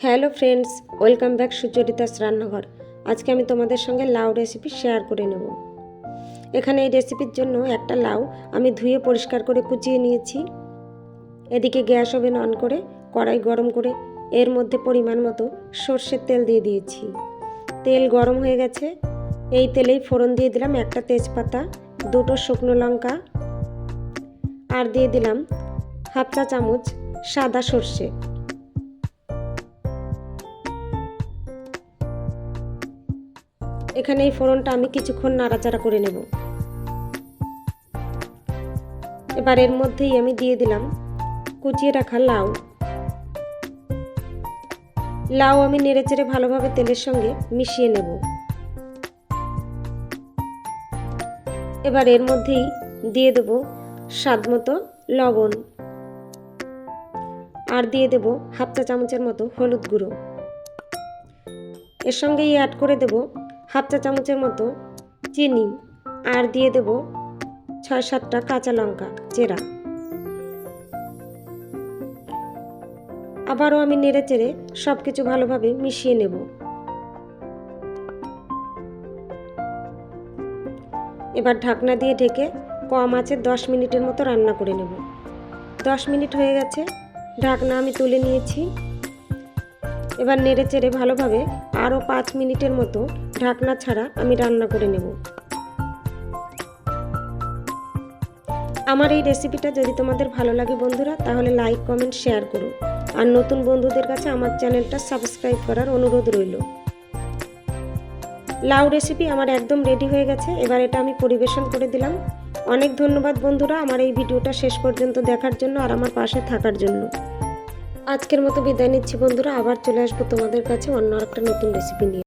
Hello friends, welcome back Sucharita's রান্নাঘর। আজকে আমি তোমাদের সঙ্গে লাউ রেসিপি শেয়ার করে নেব। এখানে এই রেসিপির জন্য একটা লাউ আমি ধুয়ে পরিষ্কার করে কুচিয়ে নিয়েছি। এদিকে গ্যাস ওভেন অন করে, কড়াই গরম করে, এর মধ্যে পরিমাণ মতো সর্ষের তেল দিয়ে দিয়েছি। তেল গরম হয়ে গেছে। এই তেলেই ফোড়ন দিয়ে দিলাম একটা তেজপাতা, দুটো শুকনো লঙ্কা, আর দিয়ে দিলাম হাফ চা চামচ সাদা সর্ষে। এখানে এই ফোড়নটা আমি কিছুক্ষণ নাড়াচাড়া করে নেব। এবার এর মধ্যেই আমি দিয়ে দিলাম কুচিয়ে রাখা লাউ। লাউ আমি নেড়েচেড়ে ভালোভাবে তেলের সঙ্গে মিশিয়ে নেব। এবার এর মধ্যেই দিয়ে দেব স্বাদ মতো লবণ। আর দিয়ে দেব হাফ চা চামচের মতো হলুদ গুঁড়ো। এর সঙ্গেই অ্যাড করে দেব হাফ চা চামচের মতো চিনি আর দিয়ে দেব ছয় সাতটা কাঁচা লঙ্কা চেরা। আবারও আমি নেড়ে চেড়ে সব কিছু ভালোভাবে মিশিয়ে নেব। এবার ঢাকনা দিয়ে ঢেকে কম আছে দশ মিনিটের মতো রান্না করে নেব। দশ মিনিট হয়ে গেছে। ঢাকনা আমি তুলে নিয়েছি। এবার নেড়ে চেড়ে ভালোভাবে আরও পাঁচ মিনিটের মতো ঢাকনা ছাড়া আমি রান্না করে নেব। আমার এই রেসিপিটা যদি তোমাদের ভালো লাগে বন্ধুরা, তাহলে লাইক, কমেন্ট, শেয়ার করো। আর নতুন বন্ধুদের কাছে আমার চ্যানেলটা সাবস্ক্রাইব করার অনুরোধ রইল। লাউ রেসিপি আমার একদম রেডি হয়ে গেছে, এবার এটা আমি পরিবেশন করে দিলাম। অনেক ধন্যবাদ বন্ধুরা আমার এই ভিডিওটা শেষ পর্যন্ত দেখার জন্য আর আমার পাশে থাকার জন্য। আজকের মতো বিদায় নিচ্ছি বন্ধুরা, আবার চলে আসব তোমাদের কাছে অন্য একটা নতুন রেসিপি নিয়ে।